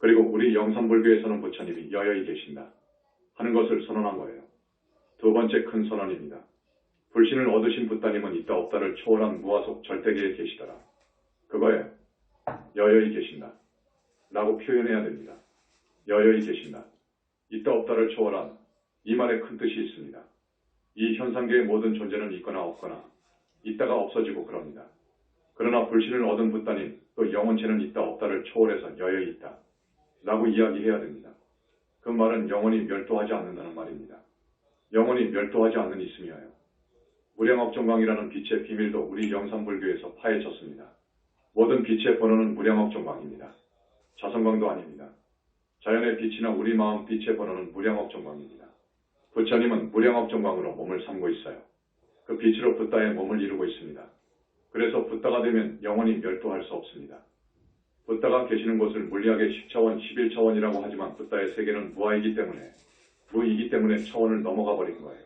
그리고 우리 영산불교에서는 부처님이 여여히 계신다 하는 것을 선언한 거예요. 두 번째 큰 선언입니다. 불신을 얻으신 부따님은 있다 없다를 초월한 무화속 절대계에 계시더라. 그거에 여여히 계신다. 라고 표현해야 됩니다. 여여히 계신다. 있다 없다를 초월한 이 말에 큰 뜻이 있습니다. 이 현상계의 모든 존재는 있거나 없거나 있다가 없어지고 그럽니다. 그러나 불신을 얻은 부따님 또 영혼체는 있다 없다를 초월해서 여여히 있다. 라고 이야기해야 됩니다. 그 말은 영혼이 멸도하지 않는다는 말입니다. 영혼이 멸도하지 않는 있음이어요. 무량억정광이라는 빛의 비밀도 우리 영산불교에서 파헤쳤습니다. 모든 빛의 번호는 무량억정광입니다. 자성광도 아닙니다. 자연의 빛이나 우리 마음 빛의 번호는 무량억정광입니다. 부처님은 무량억정광으로 몸을 삼고 있어요. 그 빛으로 붓다의 몸을 이루고 있습니다. 그래서 붓다가 되면 영원히 멸도할 수 없습니다. 붓다가 계시는 곳을 물리학의 10차원, 11차원이라고 하지만 붓다의 세계는 무아이기 때문에 무이기 때문에 차원을 넘어가 버린 거예요.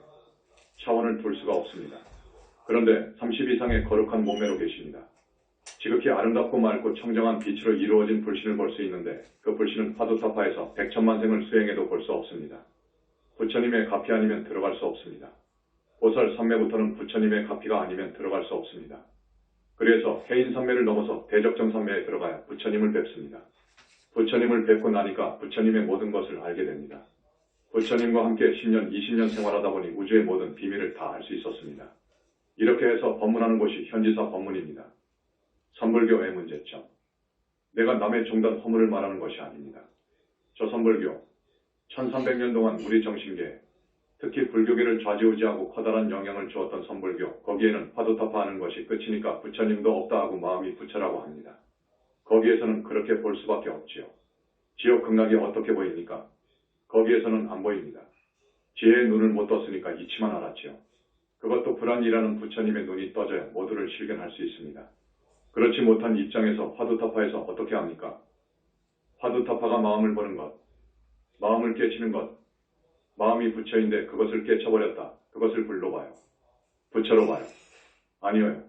차원을 둘 수가 없습니다. 그런데 30 이상의 거룩한 몸매로 계십니다. 지극히 아름답고 맑고 청정한 빛으로 이루어진 불신을 볼 수 있는데 그 불신은 파도타파에서 백천만 생을 수행해도 볼 수 없습니다. 부처님의 가피 아니면 들어갈 수 없습니다. 보살 삼매부터는 부처님의 가피가 아니면 들어갈 수 없습니다. 그래서 해인 삼매를 넘어서 대적정 삼매에 들어가야 부처님을 뵙습니다. 부처님을 뵙고 나니까 부처님의 모든 것을 알게 됩니다. 부처님과 함께 10년, 20년 생활하다 보니 우주의 모든 비밀을 다 알 수 있었습니다. 이렇게 해서 법문하는 곳이 현지사 법문입니다. 선불교의 문제점. 내가 남의 종단 허물을 말하는 것이 아닙니다. 저 선불교, 1300년 동안 우리 정신계에 특히 불교계를 좌지우지하고 커다란 영향을 주었던 선불교, 거기에는 파도타파하는 것이 끝이니까 부처님도 없다 하고 마음이 부처라고 합니다. 거기에서는 그렇게 볼 수밖에 없지요. 지옥 극락이 어떻게 보입니까? 거기에서는 안 보입니다. 지혜의 눈을 못 떴으니까 이치만 알았지요. 그것도 불안이라는 부처님의 눈이 떠져야 모두를 실견할 수 있습니다. 그렇지 못한 입장에서 화두타파에서 어떻게 합니까? 화두타파가 마음을 보는 것, 마음을 깨치는 것, 마음이 부처인데 그것을 깨쳐버렸다. 그것을 불로 봐요. 부처로 봐요. 아니요.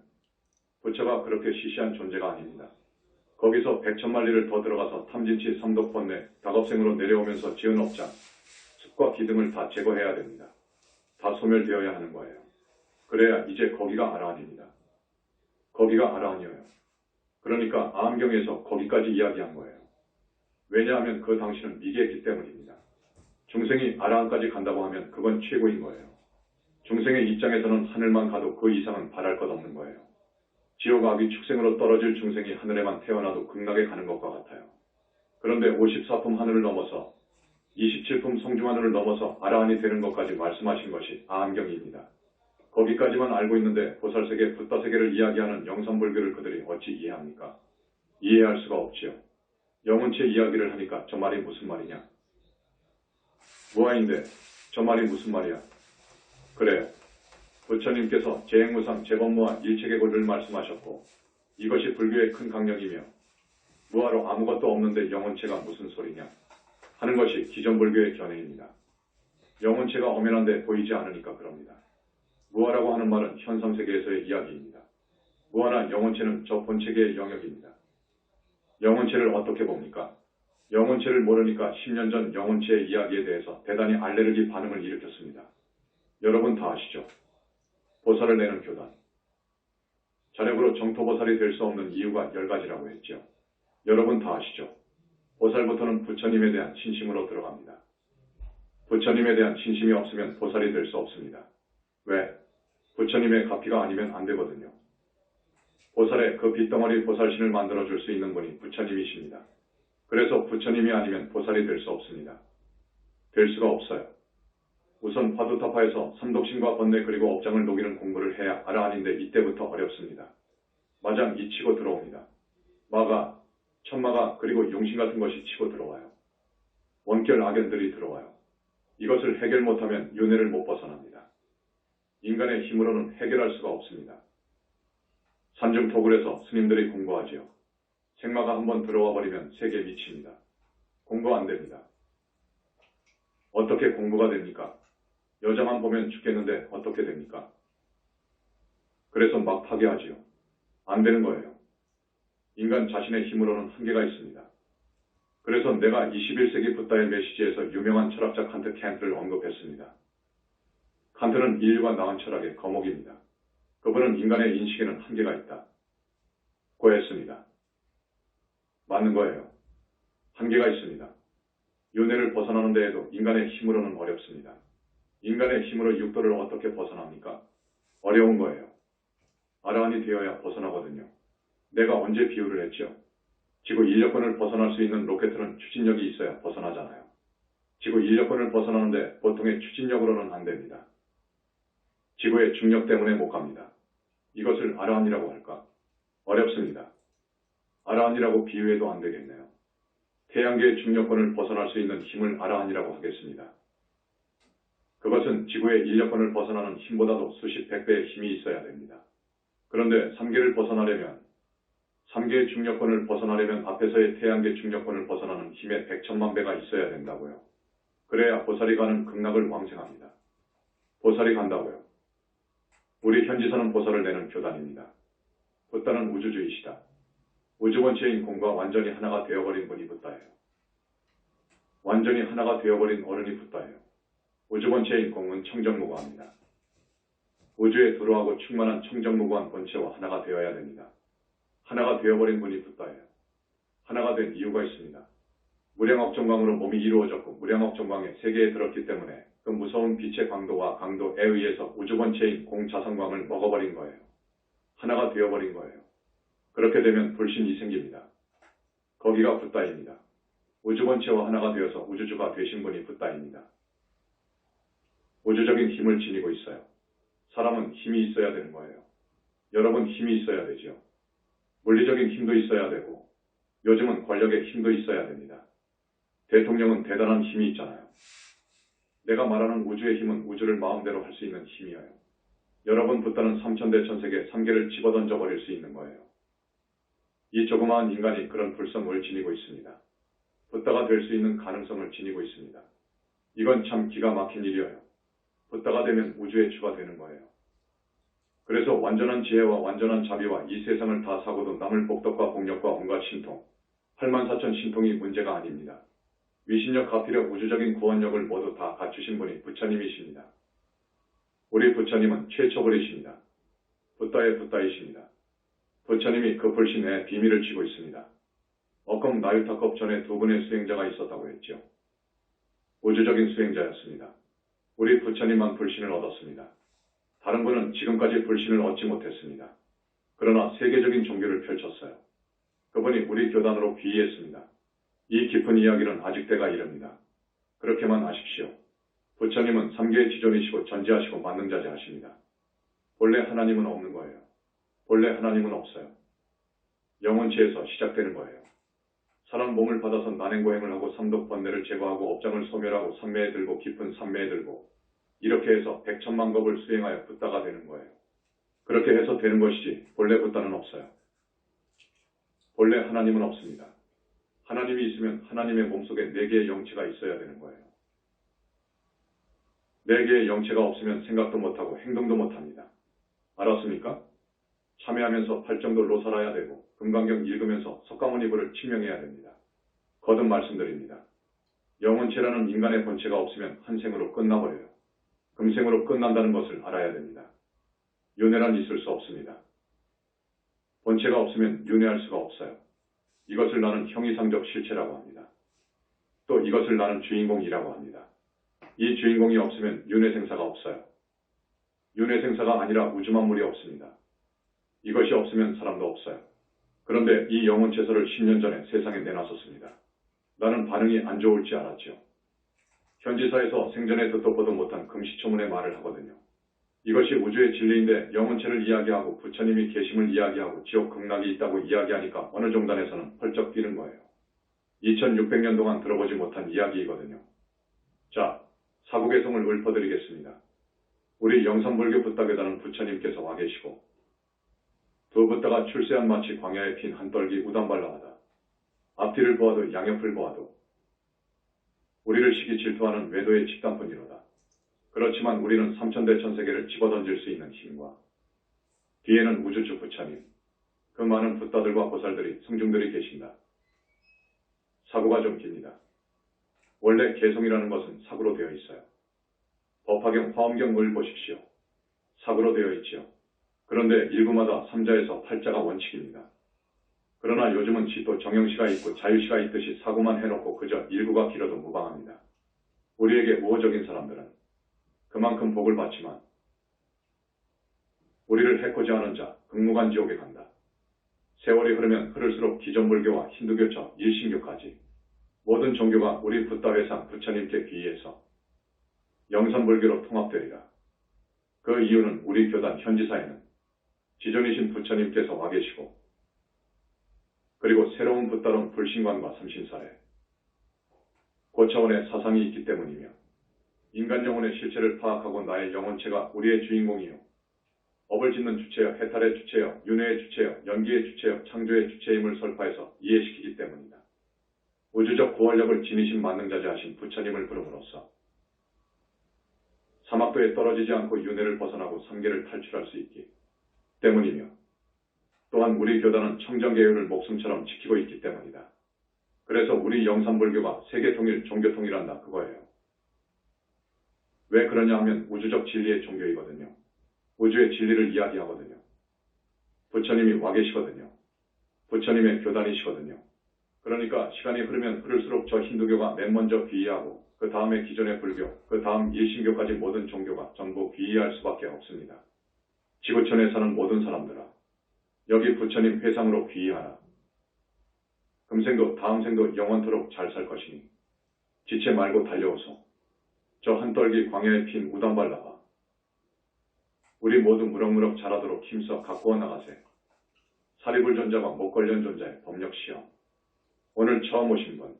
부처가 그렇게 시시한 존재가 아닙니다. 거기서 백천만리를 더 들어가서 탐진치 삼독번뇌 다겁생으로 내려오면서 지은 업장, 습과 기등을 다 제거해야 됩니다. 다 소멸되어야 하는 거예요. 그래야 이제 거기가 아라한입니다. 거기가 아라한이에요. 그러니까 아함경에서 거기까지 이야기한 거예요. 왜냐하면 그 당신은 미개했기 때문입니다. 중생이 아라한까지 간다고 하면 그건 최고인 거예요. 중생의 입장에서는 하늘만 가도 그 이상은 바랄 것 없는 거예요. 지옥 악이 축생으로 떨어질 중생이 하늘에만 태어나도 극락에 가는 것과 같아요. 그런데 54품 하늘을 넘어서 27품 성중 하늘을 넘어서 아라한이 되는 것까지 말씀하신 것이 아함경입니다. 거기까지만 알고 있는데 보살세계, 붓다세계를 이야기하는 영산불교를 그들이 어찌 이해합니까? 이해할 수가 없지요. 영혼체 이야기를 하니까 저 말이 무슨 말이냐? 무아인데 저 말이 무슨 말이야? 그래. 부처님께서 재행무상 재범무한 일체계고를 말씀하셨고 이것이 불교의 큰 강력이며 무아로 아무것도 없는데 영혼체가 무슨 소리냐 하는 것이 기존 불교의 견해입니다. 영혼체가 엄연한데 보이지 않으니까 그럽니다. 무아라고 하는 말은 현상세계에서의 이야기입니다. 무아나 영혼체는 저 본체계의 영역입니다. 영혼체를 어떻게 봅니까? 영혼체를 모르니까 10년 전 영혼체의 이야기에 대해서 대단히 알레르기 반응을 일으켰습니다. 여러분 다 아시죠? 보살을 내는 교단. 자력으로 정토보살이 될 수 없는 이유가 10가지라고 했죠. 여러분 다 아시죠? 보살부터는 부처님에 대한 신심으로 들어갑니다. 부처님에 대한 신심이 없으면 보살이 될 수 없습니다. 왜? 부처님의 가피가 아니면 안 되거든요. 보살의 그 빗덩어리 보살신을 만들어줄 수 있는 분이 부처님이십니다. 그래서 부처님이 아니면 보살이 될 수 없습니다. 될 수가 없어요. 우선 화두타파에서 삼독신과 번뇌 그리고 업장을 녹이는 공부를 해야 아라한인데 이때부터 어렵습니다. 마장 이 치고 들어옵니다. 마가, 천마가 그리고 용신 같은 것이 치고 들어와요. 원결 악연들이 들어와요. 이것을 해결 못하면 윤회를 못 벗어납니다. 인간의 힘으로는 해결할 수가 없습니다. 산중토굴에서 스님들이 공부하지요. 생마가 한번 들어와 버리면 세계 미칩니다. 공부 안 됩니다. 어떻게 공부가 됩니까? 여자만 보면 죽겠는데 어떻게 됩니까? 그래서 막 파괴하지요. 안 되는 거예요. 인간 자신의 힘으로는 한계가 있습니다. 그래서 그래서 내가 21세기 붓다의 메시지에서 유명한 철학자 칸트 캔트를 언급했습니다. 칸트는 인류가 낳은 철학의 거목입니다. 그분은 인간의 인식에는 한계가 있다. 고했습니다. 맞는 거예요. 한계가 있습니다. 윤회를 벗어나는 데에도 인간의 힘으로는 어렵습니다. 인간의 힘으로 육도를 어떻게 벗어납니까? 어려운 거예요. 아라한이 되어야 벗어나거든요. 내가 언제 비유를 했죠? 지구 인력권을 벗어날 수 있는 로켓은 추진력이 있어야 벗어나잖아요. 지구 인력권을 벗어나는데 보통의 추진력으로는 안 됩니다. 지구의 중력 때문에 못 갑니다. 이것을 아라한이라고 할까? 어렵습니다. 아라한이라고 비유해도 안 되겠네요. 태양계의 중력권을 벗어날 수 있는 힘을 아라한이라고 하겠습니다. 그것은 지구의 인력권을 벗어나는 힘보다도 수십 백배의 힘이 있어야 됩니다. 그런데 3계를 벗어나려면 3계의 중력권을 벗어나려면 앞에서의 태양계 중력권을 벗어나는 힘의 백천만 배가 있어야 된다고요. 그래야 보살이 가는 극락을 왕생합니다. 보살이 간다고요. 우리 현지사는 보살을 내는 교단입니다. 붓다는 우주주의시다. 우주본체인 공과 완전히 하나가 되어버린 분이 붓다예요. 완전히 하나가 되어버린 어른이 붓다예요. 우주본체인 공은 청정무구합니다. 우주에 들어하고 충만한 청정무구한 본체와 하나가 되어야 됩니다. 하나가 되어버린 분이 붓다예요. 하나가 된 이유가 있습니다. 무량억 정광으로 몸이 이루어졌고 무량억 정광의 세계에 들었기 때문에 그 무서운 빛의 강도와 강도에 의해서 우주 본체인 공자성광을 먹어버린 거예요. 하나가 되어버린 거예요. 그렇게 되면 불신이 생깁니다. 거기가 붓다입니다. 우주 본체와 하나가 되어서 우주주가 되신 분이 붓다입니다. 우주적인 힘을 지니고 있어요. 사람은 힘이 있어야 되는 거예요. 여러분 힘이 있어야 되죠. 물리적인 힘도 있어야 되고 요즘은 권력의 힘도 있어야 됩니다. 대통령은 대단한 힘이 있잖아요. 내가 말하는 우주의 힘은 우주를 마음대로 할 수 있는 힘이에요. 여러분 붓다는 삼천대 천세계 3개를 집어던져 버릴 수 있는 거예요. 이 조그마한 인간이 그런 불성을 지니고 있습니다. 붓다가 될 수 있는 가능성을 지니고 있습니다. 이건 참 기가 막힌 일이에요. 붓다가 되면 우주의 주가 되는 거예요. 그래서 완전한 지혜와 완전한 자비와 이 세상을 다 사고도 남을 복덕과 복력과 온갖 신통, 8만4천 신통이 문제가 아닙니다. 위신력, 가피력, 우주적인 구원력을 모두 다 갖추신 분이 부처님이십니다. 우리 부처님은 최초벌이십니다. 붓다의 붓다이십니다. 부처님이 그 불신의 비밀을 쥐고 있습니다. 어검 나유타컵 전에 두 분의 수행자가 있었다고 했죠. 우주적인 수행자였습니다. 우리 부처님만 불신을 얻었습니다. 다른 분은 지금까지 불신을 얻지 못했습니다. 그러나 세계적인 종교를 펼쳤어요. 그분이 우리 교단으로 귀의했습니다. 이 깊은 이야기는 아직 때가 이릅니다. 그렇게만 아십시오. 부처님은 삼계의 지존이시고 전지하시고 만능자재하십니다. 본래 하나님은 없는 거예요. 본래 하나님은 없어요. 영원체에서 시작되는 거예요. 사람 몸을 받아서 난행고행을 하고 삼독 번뇌를 제거하고 업장을 소멸하고 삼매에 들고 깊은 삼매에 들고 이렇게 해서 백천만 겁을 수행하여 붓다가 되는 거예요. 그렇게 해서 되는 것이지 본래 붓다는 없어요. 본래 하나님은 없습니다. 하나님이 있으면 하나님의 몸속에 네 개의 영체가 있어야 되는 거예요. 네 개의 영체가 없으면 생각도 못하고 행동도 못합니다. 알았습니까? 참여하면서 팔정도 로 살아야 되고 금강경 읽으면서 석가모니불을 침명해야 됩니다. 거듭 말씀드립니다. 영혼체라는 인간의 본체가 없으면 한 생으로 끝나버려요. 금생으로 끝난다는 것을 알아야 됩니다. 윤회란 있을 수 없습니다. 본체가 없으면 윤회할 수가 없어요. 이것을 나는 형이상적 실체라고 합니다. 또 이것을 나는 주인공이라고 합니다. 이 주인공이 없으면 윤회생사가 없어요. 윤회생사가 아니라 우주만물이 없습니다. 이것이 없으면 사람도 없어요. 그런데 이 영혼체설을 10년 전에 세상에 내놨었습니다. 나는 반응이 안 좋을지 알았죠. 현지사에서 생전에 듣도 보도 못한 금시초문의 말을 하거든요. 이것이 우주의 진리인데 영혼체를 이야기하고 부처님이 계심을 이야기하고 지옥 극락이 있다고 이야기하니까 어느 종단에서는 펄쩍 뛰는 거예요. 2600년 동안 들어보지 못한 이야기이거든요. 자, 사국의 성을 읊어드리겠습니다. 우리 영산불교 붓다교단은 부처님께서 와 계시고 두 붓다가 출세한 마치 광야에 핀 한떨기 우담발라하다. 앞뒤를 보아도 양옆을 보아도 우리를 시기 질투하는 외도의 집단뿐이로다. 그렇지만 우리는 삼천대 천 세계를 집어던질 수 있는 힘과 뒤에는 우주주 부처님, 그 많은 붓다들과 보살들이, 성중들이 계신다. 사고가 좀 깁니다. 원래 개성이라는 것은 사고로 되어 있어요. 법화경 화엄경을 보십시오. 사고로 되어 있지요. 그런데 일부마다 3자에서 8자가 원칙입니다. 그러나 요즘은 지도 정형시가 있고 자유시가 있듯이 사고만 해놓고 그저 일구가 길어도 무방합니다. 우리에게 우호적인 사람들은 그만큼 복을 받지만 우리를 해코지 하는 자 극무관 지옥에 간다. 세월이 흐르면 흐를수록 기존불교와 힌두교처 일신교까지 모든 종교가 우리 붓다회상 부처님께 귀의해서 영산불교로 통합되리라. 그 이유는 우리 교단 현지사에는 지존이신 부처님께서 와 계시고 그리고 새로운 붓다론 불신관과 삼신사례 고차원의 사상이 있기 때문이며 인간 영혼의 실체를 파악하고 나의 영혼체가 우리의 주인공이요 업을 짓는 주체여 해탈의 주체여 윤회의 주체여 연기의 주체여 창조의 주체임을 설파해서 이해시키기 때문이다. 우주적 구원력을 지니신 만능자재하신 부처님을 부름으로써 사막도에 떨어지지 않고 윤회를 벗어나고 삼계를 탈출할 수 있기 때문이며 또한 우리 교단은 청정계율을 목숨처럼 지키고 있기 때문이다. 그래서 우리 영산불교가 세계통일 종교통일한다 그거예요. 왜 그러냐 하면 우주적 진리의 종교이거든요. 우주의 진리를 이야기하거든요. 부처님이 와 계시거든요. 부처님의 교단이시거든요. 그러니까 시간이 흐르면 흐를수록 저 힌두교가 맨 먼저 귀의하고 그 다음에 기존의 불교, 그 다음 일신교까지 모든 종교가 전부 귀의할 수밖에 없습니다. 지구촌에 사는 모든 사람들아, 여기 부처님 회상으로 귀의하라. 금생도 다음 생도 영원토록 잘 살 것이니 지체 말고 달려오소. 저 한떨기 광야에 핀 우담발 나가. 우리 모두 무럭무럭 자라도록 힘써 갖고 나가세. 사리불 존자와 목걸련 존자의 법력 시험. 오늘 처음 오신 분,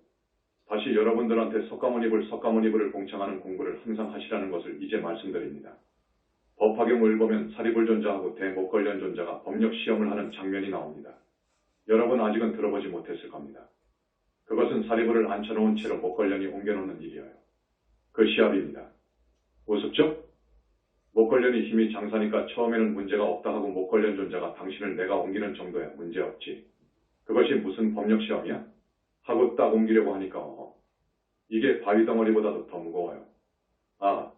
다시 여러분들한테 석가모니불 석가모니불을 공청하는 공부를 항상 하시라는 것을 이제 말씀드립니다. 법화경을 보면 사리불 존자하고 대목걸련 존자가 법력 시험을 하는 장면이 나옵니다. 여러분 아직은 들어보지 못했을 겁니다. 그것은 사리불을 앉혀놓은 채로 목걸련이 옮겨놓는 일이에요. 그 시합입니다. 우습죠? 목걸련이 힘이 장사니까 처음에는 문제가 없다 하고 목걸련 존자가 당신을 내가 옮기는 정도야 문제없지. 그것이 무슨 법력 시험이야? 하고 딱 옮기려고 하니까 어, 이게 바위 덩어리보다도 더 무거워요. 아,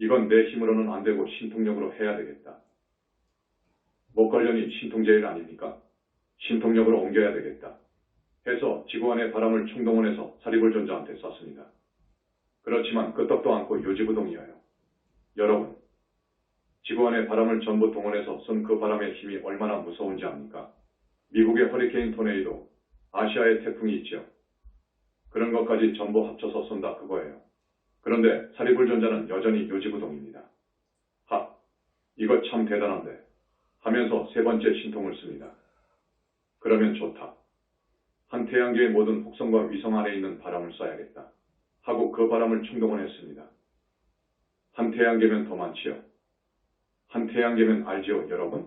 이건 내 힘으로는 안 되고 신통력으로 해야 되겠다. 목걸련이 신통제일 아닙니까? 신통력으로 옮겨야 되겠다. 해서 지구 안의 바람을 충동원해서 사리불 존자한테 썼습니다. 그렇지만 끄떡도 않고 요지부동이어요. 여러분, 지구 안의 바람을 전부 동원해서 쏜 그 바람의 힘이 얼마나 무서운지 압니까? 미국의 허리케인 토네이도, 아시아의 태풍이 있죠. 그런 것까지 전부 합쳐서 쏜다 그거예요. 그런데 사리불 존자는 여전히 요지부동입니다. 하, 이거 참 대단한데 하면서 세 번째 신통을 씁니다. 그러면 좋다. 한 태양계의 모든 혹성과 위성 안에 있는 바람을 쏴야겠다. 하고 그 바람을 충동을 했습니다. 한 태양계면 더 많지요. 한 태양계면 알지요, 여러분?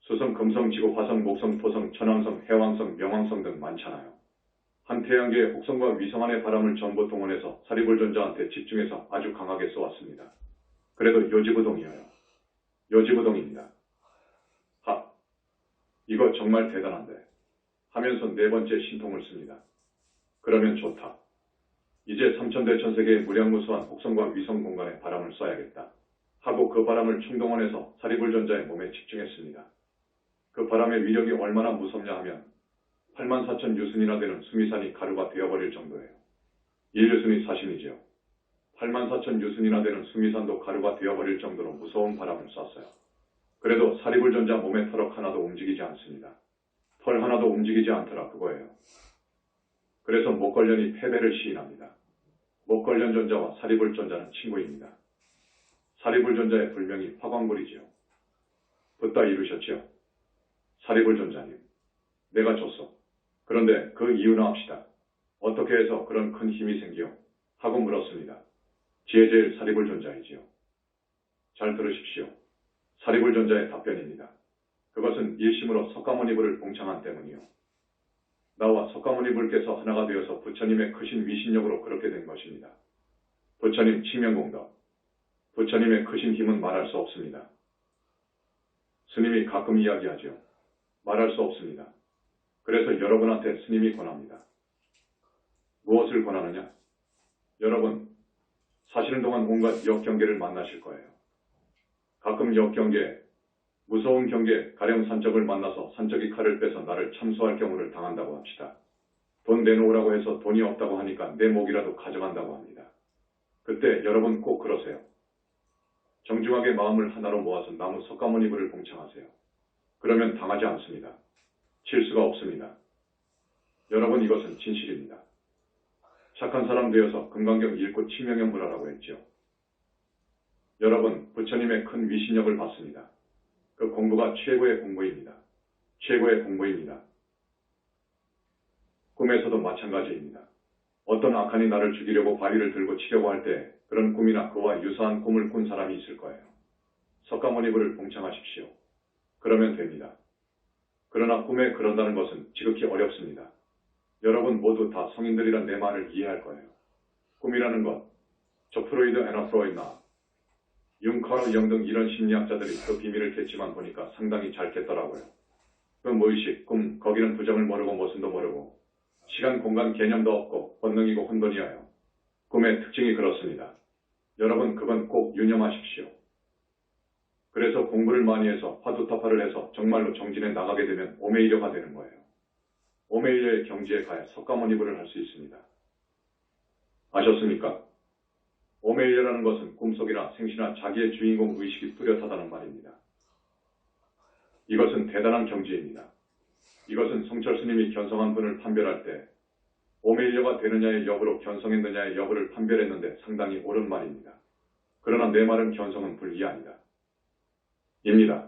수성, 금성, 지구, 화성, 목성, 토성, 천왕성, 해왕성, 명왕성 등 많잖아요. 한 태양계의 혹성과 위성 안의 바람을 전부 동원해서 사리불 존자한테 집중해서 아주 강하게 쏘았습니다. 그래도 요지부동이에요. 요지부동입니다. 하, 이거 정말 대단한데 하면서 네 번째 신통을 씁니다. 그러면 좋다. 이제 삼천대 천세계의 무량무수한 혹성과 위성 공간에 바람을 쏴야겠다. 하고 그 바람을 충동원해서 사리불 존자의 몸에 집중했습니다. 그 바람의 위력이 얼마나 무섭냐 하면 8만 4천 유순이나 되는 수미산이 가루가 되어버릴 정도예요. 1유순이 사신이지요. 8만 4천 유순이나 되는 수미산도 가루가 되어버릴 정도로 무서운 바람을 쐈어요. 그래도 사리불 존자 몸의 털럭 하나도 움직이지 않습니다. 털 하나도 움직이지 않더라 그거예요. 그래서 목걸련이 패배를 시인합니다. 목걸련 존자와 사리불 존자는 친구입니다. 사리불 존자의 불명이 화광불이지요. 붙다 이루셨지요. 사리불 존자님, 내가 줬어. 그런데 그 이유나 합시다. 어떻게 해서 그런 큰 힘이 생겨? 하고 물었습니다. 지혜제일 사리불 존자이지요. 잘 들으십시오. 사리불 존자의 답변입니다. 그것은 일심으로 석가모니불을 봉창한 때문이요. 나와 석가모니불께서 하나가 되어서 부처님의 크신 위신력으로 그렇게 된 것입니다. 부처님 칭명공덕. 부처님의 크신 힘은 말할 수 없습니다. 스님이 가끔 이야기하죠. 말할 수 없습니다. 그래서 여러분한테 스님이 권합니다. 무엇을 권하느냐? 여러분, 사시는 동안 온갖 역경계를 만나실 거예요. 가끔 역경계, 무서운 경계, 가령 산적을 만나서 산적이 칼을 빼서 나를 참수할 경우를 당한다고 합시다. 돈 내놓으라고 해서 돈이 없다고 하니까 내 목이라도 가져간다고 합니다. 그때 여러분 꼭 그러세요. 정중하게 마음을 하나로 모아서 나무 석가모니불을 봉창하세요. 그러면 당하지 않습니다. 칠 수가 없습니다. 여러분 이것은 진실입니다. 착한 사람 되어서 금강경 읽고 칠명연불하라고 했죠. 여러분 부처님의 큰 위신력을 받습니다. 그 공부가 최고의 공부입니다. 최고의 공부입니다. 꿈에서도 마찬가지입니다. 어떤 악한이 나를 죽이려고 바위를 들고 치려고 할 때 그런 꿈이나 그와 유사한 꿈을 꾼 사람이 있을 거예요. 석가모니불을 봉창하십시오. 그러면 됩니다. 그러나 꿈에 그런다는 것은 지극히 어렵습니다. 여러분 모두 다 성인들이란 내 말을 이해할 거예요. 꿈이라는 것, 저 프로이드 애나 프로이드나 융커러 영등 이런 심리학자들이 그 비밀을 깼지만 보니까 상당히 잘 깼더라고요. 그 무의식, 꿈, 거기는 부정을 모르고 모순도 모르고 시간, 공간 개념도 없고 본능이고 혼돈이어요. 꿈의 특징이 그렇습니다. 여러분 그건 꼭 유념하십시오. 그래서 공부를 많이 해서 화두타파를 해서 정말로 정진에 나가게 되면 오메이려가 되는 거예요. 오메이려의 경지에 가야 석가모니불을 할수 있습니다. 아셨습니까? 오메이려라는 것은 꿈속이나 생시나 자기의 주인공 의식이 뚜렷하다는 말입니다. 이것은 대단한 경지입니다. 이것은 성철 스님이 견성한 분을 판별할 때 오메일려가 되느냐의 여부로 견성했느냐의 여부를 판별했는데 상당히 옳은 말입니다. 그러나 내 말은 견성은 불이합니다. 입니다.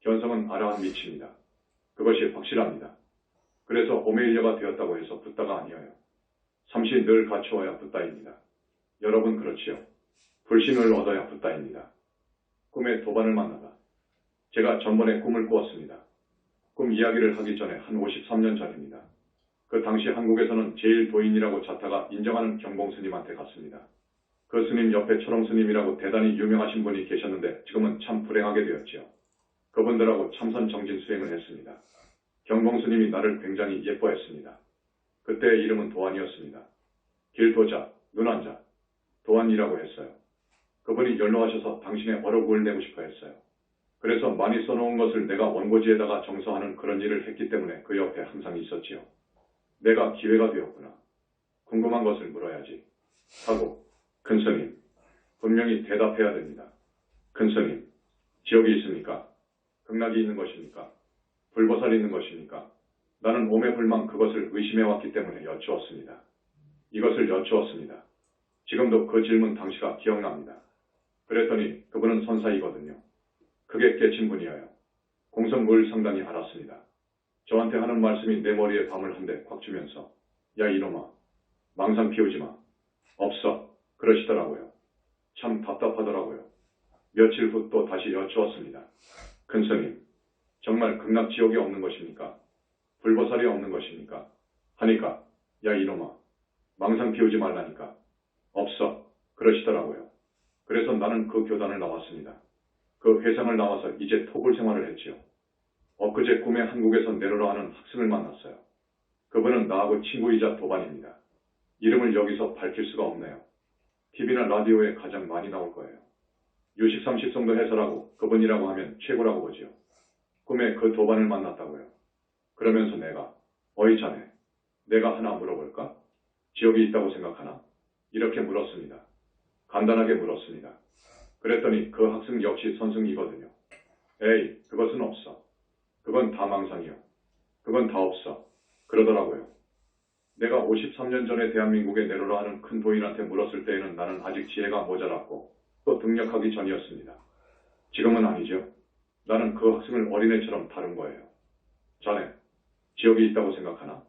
견성은 아라한 미치입니다. 그것이 확실합니다. 그래서 오메일려가 되었다고 해서 붓다가 아니어요. 삼시 늘 갖추어야 붓다입니다. 여러분 그렇지요. 불신을 얻어야 붓다입니다. 꿈의 도반을 만나다. 제가 전번에 꿈을 꾸었습니다. 꿈 이야기를 하기 전에 한 53년 전입니다. 그 당시 한국에서는 제일 도인이라고 자타가 인정하는 경봉 스님한테 갔습니다. 그 스님 옆에 초롱 스님이라고 대단히 유명하신 분이 계셨는데 지금은 참 불행하게 되었지요. 그분들하고 참선 정진 수행을 했습니다. 경봉 스님이 나를 굉장히 예뻐했습니다. 그때의 이름은 도안이었습니다. 길도자, 눈안자, 도안이라고 했어요. 그분이 연로하셔서 당신의 어록을 내고 싶어 했어요. 그래서 많이 써놓은 것을 내가 원고지에다가 정서하는 그런 일을 했기 때문에 그 옆에 항상 있었지요. 내가 기회가 되었구나. 궁금한 것을 물어야지. 하고 큰 스님, 분명히 대답해야 됩니다. 큰 스님, 지옥이 있습니까? 극락이 있는 것입니까? 불보살이 있는 것입니까? 나는 몸의 불만 그것을 의심해왔기 때문에 여쭈었습니다. 이것을 여쭈었습니다. 지금도 그 질문 당시가 기억납니다. 그랬더니 그분은 선사이거든요. 크게 깨친 분이어요. 공성물 상당히 알았습니다. 저한테 하는 말씀이 내 머리에 밤을 한대꽉 주면서 야 이놈아 망상 피우지 마. 없어. 그러시더라고요. 참 답답하더라고요. 며칠 후 또 다시 여쭈었습니다. 큰 스님, 정말 극락 지옥이 없는 것입니까? 불보살이 없는 것입니까? 하니까 야 이놈아 망상 피우지 말라니까. 없어. 그러시더라고요. 그래서 나는 그 교단을 나왔습니다. 그 회상을 나와서 이제 토굴 생활을 했지요. 엊그제 꿈에 한국에서 내로라 하는 학생을 만났어요. 그분은 나하고 친구이자 도반입니다. 이름을 여기서 밝힐 수가 없네요. TV나 라디오에 가장 많이 나올 거예요. 유식 삼식성도 해설하고 그분이라고 하면 최고라고 보지요. 꿈에 그 도반을 만났다고요. 그러면서 내가 어이 자네 내가 하나 물어볼까? 지옥이 있다고 생각하나? 이렇게 물었습니다. 간단하게 물었습니다. 그랬더니 그 학생 역시 선승이거든요. 에이, 그것은 없어. 그건 다 망상이요. 그건 다 없어. 그러더라고요. 내가 53년 전에 대한민국에 내로라 하는 큰 도인한테 물었을 때에는 나는 아직 지혜가 모자랐고 또 등력하기 전이었습니다. 지금은 아니죠. 나는 그 학생을 어린애처럼 다룬 거예요. 자네, 지옥이 있다고 생각하나?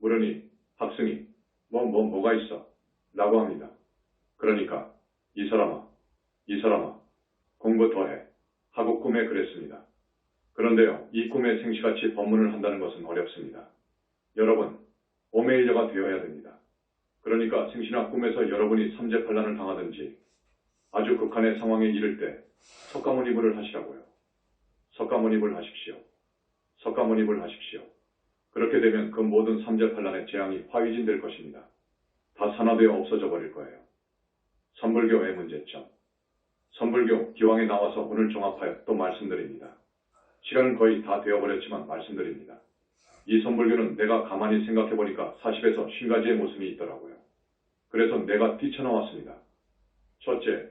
물으니 학생이 뭐, 뭐, 뭐가 있어? 라고 합니다. 그러니까 이 사람아, 이 사람아, 공부 더해. 하고 꿈에 그랬습니다. 그런데요, 이 꿈에 생시같이 법문을 한다는 것은 어렵습니다. 여러분, 오메일려가 되어야 됩니다. 그러니까 생시나 꿈에서 여러분이 삼재팔란을 당하든지 아주 극한의 상황에 이를 때 석가모니불을 하시라고요. 석가모니불 하십시오. 석가모니불 하십시오. 그렇게 되면 그 모든 삼재팔란의 재앙이 화위진될 것입니다. 다 산화되어 없어져 버릴 거예요. 선불교의 문제점. 선불교 기왕에 나와서 오늘 종합하여 또 말씀드립니다. 시간은 거의 다 되어버렸지만 말씀드립니다. 이 선불교는 내가 가만히 생각해보니까 40에서 50가지의 모습이 있더라고요. 그래서 내가 뛰쳐나왔습니다. 첫째,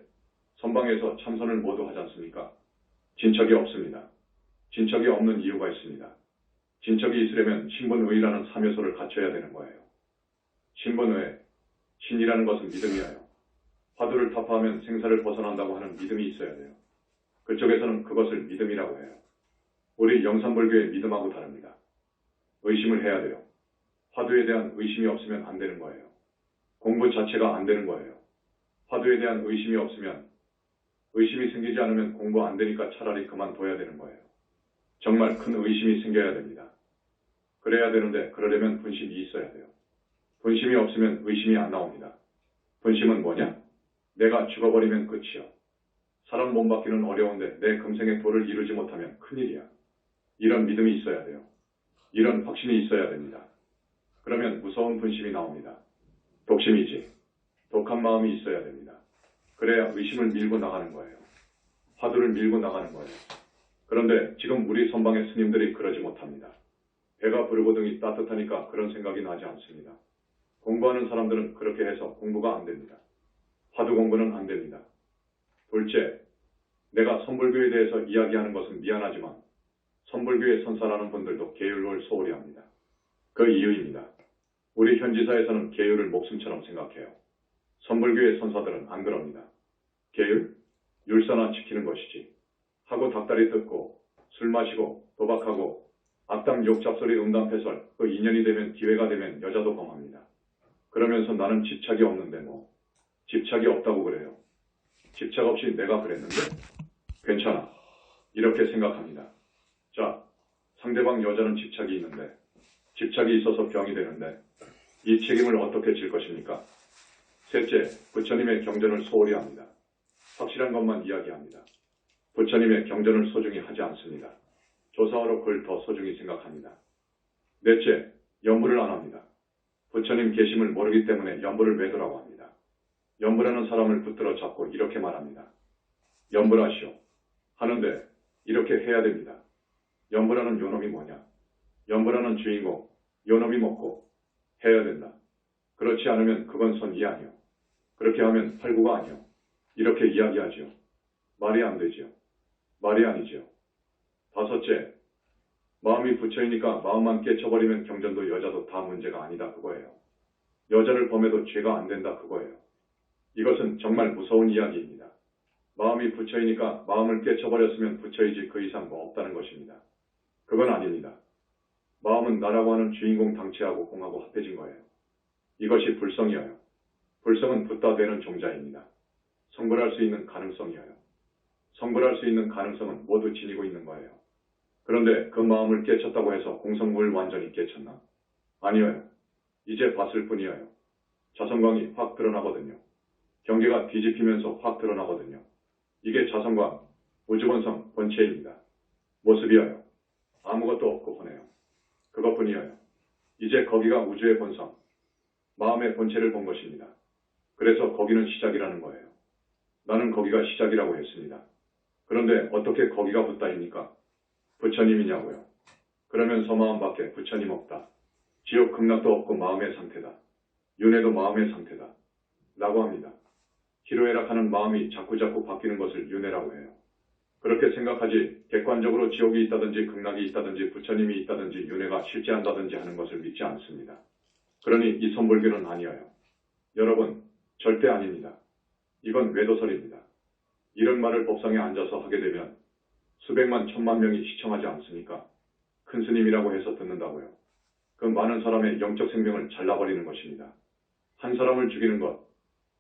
선방에서 참선을 모두 하지 않습니까? 진척이 없습니다. 진척이 없는 이유가 있습니다. 진척이 있으려면 신분의라는 삼요소를 갖춰야 되는 거예요. 신분의, 신이라는 것은 믿음이에요. 화두를 타파하면 생사를 벗어난다고 하는 믿음이 있어야 돼요. 그쪽에서는 그것을 믿음이라고 해요. 우리 영산불교의 믿음하고 다릅니다. 의심을 해야 돼요. 화두에 대한 의심이 없으면 안 되는 거예요. 공부 자체가 안 되는 거예요. 화두에 대한 의심이 없으면 의심이 생기지 않으면 공부 안 되니까 차라리 그만둬야 되는 거예요. 정말 큰 의심이 생겨야 됩니다. 그래야 되는데 그러려면 분심이 있어야 돼요. 분심이 없으면 의심이 안 나옵니다. 분심은 뭐냐? 내가 죽어버리면 끝이요. 사람 몸 받기는 어려운데 내 금생의 도를 이루지 못하면 큰일이야. 이런 믿음이 있어야 돼요. 이런 확신이 있어야 됩니다. 그러면 무서운 분심이 나옵니다. 독심이지. 독한 마음이 있어야 됩니다. 그래야 의심을 밀고 나가는 거예요. 화두를 밀고 나가는 거예요. 그런데 지금 우리 선방의 스님들이 그러지 못합니다. 배가 부르고 등이 따뜻하니까 그런 생각이 나지 않습니다. 공부하는 사람들은 그렇게 해서 공부가 안 됩니다. 화두 공부는 안 됩니다. 둘째, 내가 선불교에 대해서 이야기하는 것은 미안하지만 선불교의 선사라는 분들도 계율을 소홀히 합니다. 그 이유입니다. 우리 현지사에서는 계율을 목숨처럼 생각해요. 선불교의 선사들은 안 그럽니다. 계율? 율사나 지키는 것이지. 하고 닭다리 뜯고 술 마시고 도박하고 악담 욕잡소리 음담 패설 그 인연이 되면 기회가 되면 여자도 범합니다. 그러면서 나는 집착이 없는데 뭐 집착이 없다고 그래요. 집착 없이 내가 그랬는데 괜찮아. 이렇게 생각합니다. 자, 상대방 여자는 집착이 있는데 집착이 있어서 병이 되는데 이 책임을 어떻게 질 것입니까? 셋째, 부처님의 경전을 소홀히 합니다. 확실한 것만 이야기합니다. 부처님의 경전을 소중히 하지 않습니다. 조사하러 그걸 더 소중히 생각합니다. 넷째, 연부를 안 합니다. 부처님 계심을 모르기 때문에 연부를 외도라고 합니다. 연부라는 사람을 붙들어 잡고 이렇게 말합니다. 연부라시오. 하는데 이렇게 해야 됩니다. 연부라는 요놈이 뭐냐? 연부라는 주인공, 요놈이 먹고 해야 된다. 그렇지 않으면 그건 선이 아니요. 그렇게 하면 팔구가 아니요. 이렇게 이야기하지요. 말이 안 되지요. 말이 아니지요. 다섯째, 마음이 부처이니까 마음만 깨쳐버리면 경전도 여자도 다 문제가 아니다 그거예요. 여자를 범해도 죄가 안 된다 그거예요. 이것은 정말 무서운 이야기입니다. 마음이 부처이니까 마음을 깨쳐버렸으면 부처이지 그 이상 뭐 없다는 것입니다. 그건 아닙니다. 마음은 나라고 하는 주인공 당체하고 공하고 합해진 거예요. 이것이 불성이어요. 불성은 붙다 되는 종자입니다. 성불할 수 있는 가능성이어요. 성불할 수 있는 가능성은 모두 지니고 있는 거예요. 그런데 그 마음을 깨쳤다고 해서 공성물 완전히 깨쳤나? 아니에요. 이제 봤을 뿐이에요. 자성광이 확 드러나거든요. 경계가 뒤집히면서 확 드러나거든요. 이게 자성광, 우주본성 본체입니다. 모습이에요. 아무것도 없고 보네요. 그것뿐이에요. 이제 거기가 우주의 본성, 마음의 본체를 본 것입니다. 그래서 거기는 시작이라는 거예요. 나는 거기가 시작이라고 했습니다. 그런데 어떻게 거기가 붙다입니까? 부처님이냐고요. 그러면 서 마음밖에 부처님 없다. 지옥 극락도 없고 마음의 상태다. 윤회도 마음의 상태다. 라고 합니다. 희로애락하는 마음이 자꾸자꾸 바뀌는 것을 윤회라고 해요. 그렇게 생각하지 객관적으로 지옥이 있다든지 극락이 있다든지 부처님이 있다든지 윤회가 실제한다든지 하는 것을 믿지 않습니다. 그러니 이 선불교는 아니에요. 여러분, 절대 아닙니다. 이건 외도설입니다. 이런 말을 법상에 앉아서 하게 되면 수백만 천만 명이 시청하지 않습니까? 큰 스님이라고 해서 듣는다고요. 그 많은 사람의 영적 생명을 잘라버리는 것입니다. 한 사람을 죽이는 것,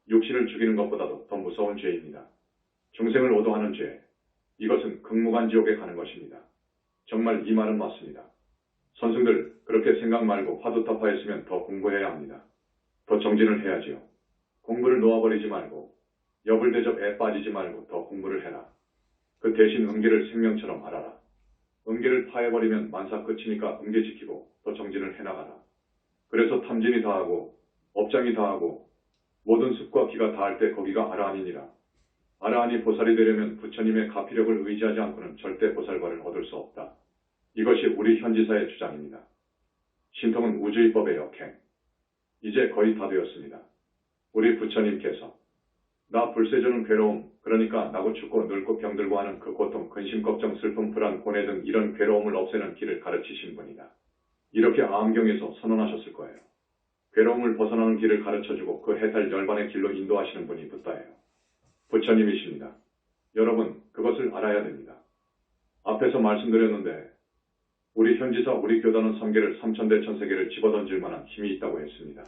육신을 죽이는 것보다도 더 무서운 죄입니다. 중생을 오도하는 죄, 이것은 극무간 지옥에 가는 것입니다. 정말 이 말은 맞습니다. 선생들 그렇게 생각 말고 화두타파했으면 더 공부해야 합니다. 더 정진을 해야지요. 공부를 놓아버리지 말고 여불 대접에 빠지지 말고 더 공부를 해라. 그 대신 음계를 생명처럼 알아라. 음계를 파해버리면 만사 끝이니까 음계 지키고 더 정진을 해나가라. 그래서 탐진이 다하고 업장이 다하고 모든 습과 기가 다할 때 거기가 아라한이니라. 아라한이 보살이 되려면 부처님의 가피력을 의지하지 않고는 절대 보살과를 얻을 수 없다. 이것이 우리 현지사의 주장입니다. 신통은 우주의 법의 역행. 이제 거의 다 되었습니다. 우리 부처님께서 나 불세조는 괴로움, 그러니까 나고 죽고 늙고 병들고 하는 그 고통, 근심, 걱정, 슬픔, 불안, 고뇌 등 이런 괴로움을 없애는 길을 가르치신 분이다. 이렇게 암경에서 선언하셨을 거예요. 괴로움을 벗어나는 길을 가르쳐주고 그 해탈 열반의 길로 인도하시는 분이 붓다예요. 부처님이십니다. 여러분, 그것을 알아야 됩니다. 앞에서 말씀드렸는데, 우리 현지사, 우리 교단은 성계를 삼천대 천세계를 집어던질 만한 힘이 있다고 했습니다.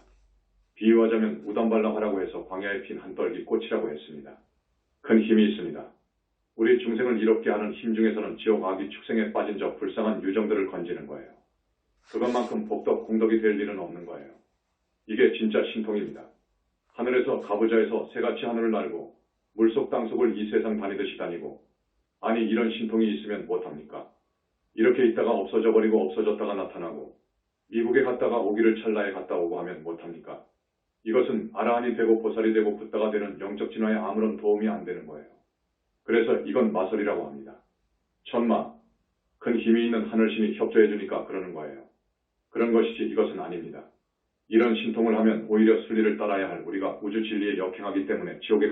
비유하자면 우담발랑하라고 해서 광야에 핀 한 떨기 꽃이라고 했습니다. 큰 힘이 있습니다. 우리 중생을 이롭게 하는 힘 중에서는 지옥 악이 축생에 빠진 저 불쌍한 유정들을 건지는 거예요. 그것만큼 복덕, 공덕이 될 일은 없는 거예요. 이게 진짜 신통입니다. 하늘에서 가부좌에서 새같이 하늘을 날고 물속 땅속을 이 세상 다니듯이 다니고 아니 이런 신통이 있으면 못합니까? 이렇게 있다가 없어져 버리고 없어졌다가 나타나고 미국에 갔다가 오기를 찰나에 갔다 오고 하면 못합니까? 이것은 아라한이 되고 보살이 되고 붓다가 되는 영적 진화에 아무런 도움이 안 되는 거예요. 그래서 이건 마설이라고 합니다. 천마, 큰 힘이 있는 하늘신이 협조해 주니까 그러는 거예요. 그런 것이지 이것은 아닙니다. 이런 신통을 하면 오히려 순리를 따라야 할 우리가 우주 진리에 역행하기 때문에 지옥에